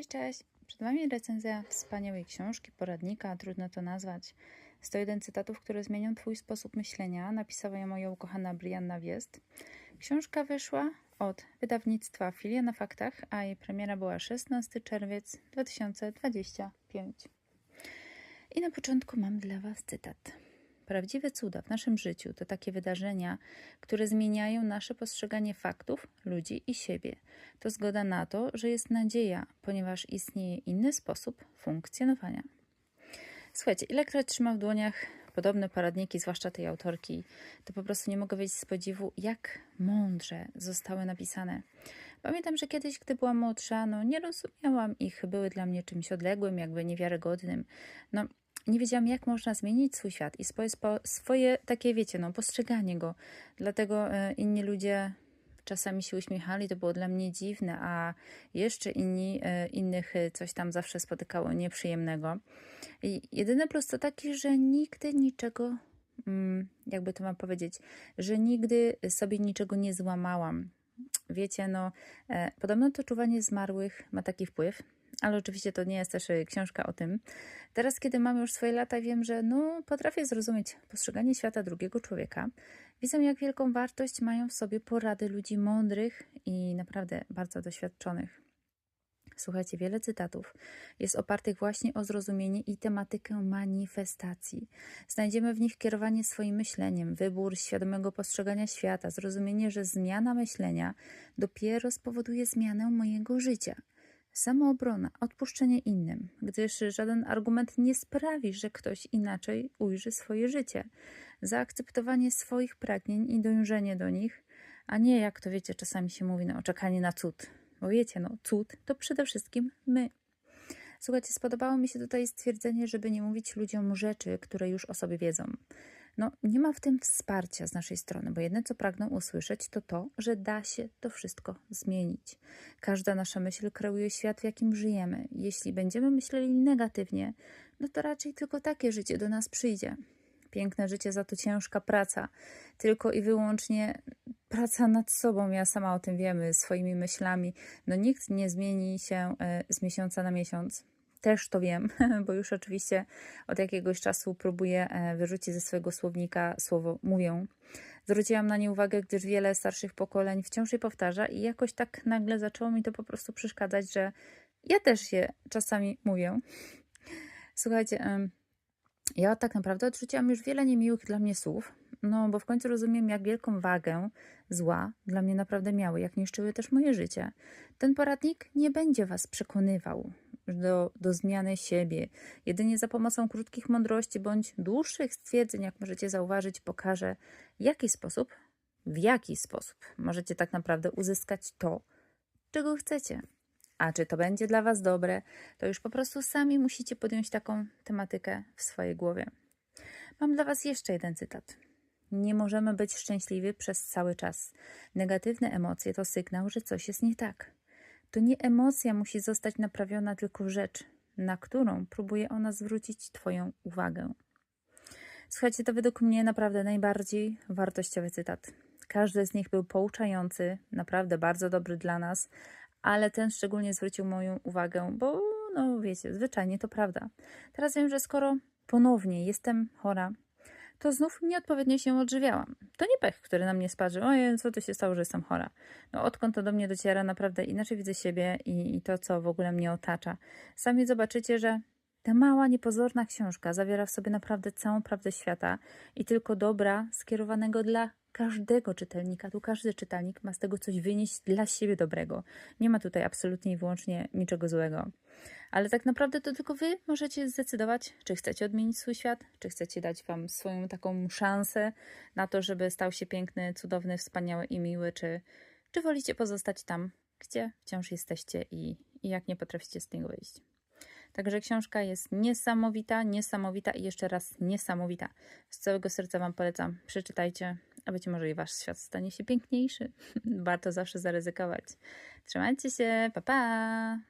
Cześć, cześć. Przed Wami recenzja wspaniałej książki, poradnika, trudno to nazwać. 101 cytatów, które zmienią Twój sposób myślenia. Napisała ją moja ukochana Brianna Wiest. Książka wyszła od wydawnictwa Filia na Faktach, a jej premiera była 16 czerwiec 2025. I na początku mam dla Was cytat. Prawdziwe cuda w naszym życiu to takie wydarzenia, które zmieniają nasze postrzeganie faktów, ludzi i siebie. To zgoda na to, że jest nadzieja, ponieważ istnieje inny sposób funkcjonowania. Słuchajcie, ilekroć trzymam w dłoniach podobne poradniki, zwłaszcza tej autorki, to po prostu nie mogę wiedzieć z podziwu, jak mądrze zostały napisane. Pamiętam, że kiedyś, gdy byłam młodsza, no nie rozumiałam ich, były dla mnie czymś odległym, jakby niewiarygodnym. No, nie wiedziałam, jak można zmienić swój świat i swoje, swoje takie, wiecie, no, postrzeganie go. Dlatego e, inni ludzie czasami się uśmiechali, to było dla mnie dziwne, a jeszcze inni, e, innych e, coś tam zawsze spotykało nieprzyjemnego. I jedyny plus to taki, że nigdy niczego, mm, jakby to mam powiedzieć, że nigdy sobie niczego nie złamałam. Wiecie, no, podobno to czuwanie zmarłych ma taki wpływ, ale oczywiście to nie jest też y, książka o tym. Teraz, kiedy mam już swoje lata, wiem, że no, potrafię zrozumieć postrzeganie świata drugiego człowieka. Widzę, jak wielką wartość mają w sobie porady ludzi mądrych i naprawdę bardzo doświadczonych. Słuchajcie, wiele cytatów jest opartych właśnie o zrozumienie i tematykę manifestacji. Znajdziemy w nich kierowanie swoim myśleniem, wybór świadomego postrzegania świata, zrozumienie, że zmiana myślenia dopiero spowoduje zmianę mojego życia. Samoobrona, odpuszczenie innym, gdyż żaden argument nie sprawi, że ktoś inaczej ujrzy swoje życie. Zaakceptowanie swoich pragnień i dążenie do nich, a nie jak to wiecie, czasami się mówi, no, czekanie na cud. Bo wiecie, no, cud to przede wszystkim my. Słuchajcie, spodobało mi się tutaj stwierdzenie, żeby nie mówić ludziom rzeczy, które już o sobie wiedzą no, nie ma w tym wsparcia z naszej strony, bo jedne, co pragną usłyszeć, to to, że da się to wszystko zmienić. Każda nasza myśl kreuje świat, w jakim żyjemy. Jeśli będziemy myśleli negatywnie, no to raczej tylko takie życie do nas przyjdzie. Piękne życie, za to ciężka praca. Tylko i wyłącznie praca nad sobą. Ja sama o tym wiemy, swoimi myślami. No nikt nie zmieni się e, z miesiąca na miesiąc też to wiem, bo już oczywiście od jakiegoś czasu próbuję e, wyrzucić ze swojego słownika słowo mówię. Zwróciłam na nie uwagę, gdyż wiele starszych pokoleń wciąż je powtarza i jakoś tak nagle zaczęło mi to po prostu przeszkadzać, że ja też je czasami mówię. Słuchajcie, ja tak naprawdę odrzuciłam już wiele niemiłych dla mnie słów, no bo w końcu rozumiem, jak wielką wagę zła dla mnie naprawdę miały, jak niszczyły też moje życie. Ten poradnik nie będzie Was przekonywał, do, do zmiany siebie. Jedynie za pomocą krótkich mądrości bądź dłuższych stwierdzeń, jak możecie zauważyć, pokażę, w jaki sposób, w jaki sposób możecie tak naprawdę uzyskać to, czego chcecie. A czy to będzie dla Was dobre, to już po prostu sami musicie podjąć taką tematykę w swojej głowie. Mam dla Was jeszcze jeden cytat. Nie możemy być szczęśliwi przez cały czas. Negatywne emocje to sygnał, że coś jest nie tak. To nie emocja musi zostać naprawiona, tylko rzecz, na którą próbuje ona zwrócić Twoją uwagę. Słuchajcie, to według mnie naprawdę najbardziej wartościowy cytat. Każdy z nich był pouczający, naprawdę bardzo dobry dla nas, ale ten szczególnie zwrócił moją uwagę, bo no wiecie, zwyczajnie to prawda. Teraz wiem, że skoro ponownie jestem chora, to znów nieodpowiednio się odżywiałam. To nie pech, który na mnie spadł, ojej, co to się stało, że jestem chora. No odkąd to do mnie dociera, naprawdę inaczej widzę siebie i, i to, co w ogóle mnie otacza. Sami zobaczycie, że ta mała, niepozorna książka zawiera w sobie naprawdę całą prawdę świata i tylko dobra skierowanego dla każdego czytelnika. Tu każdy czytelnik ma z tego coś wynieść dla siebie dobrego. Nie ma tutaj absolutnie i wyłącznie niczego złego. Ale tak naprawdę to tylko wy możecie zdecydować, czy chcecie odmienić swój świat, czy chcecie dać wam swoją taką szansę na to, żeby stał się piękny, cudowny, wspaniały i miły, czy, czy wolicie pozostać tam, gdzie wciąż jesteście i, i jak nie potraficie z tego wyjść. Także książka jest niesamowita, niesamowita i jeszcze raz niesamowita. Z całego serca Wam polecam. Przeczytajcie, a być może i Wasz świat stanie się piękniejszy. Warto zawsze zaryzykować. Trzymajcie się, pa pa!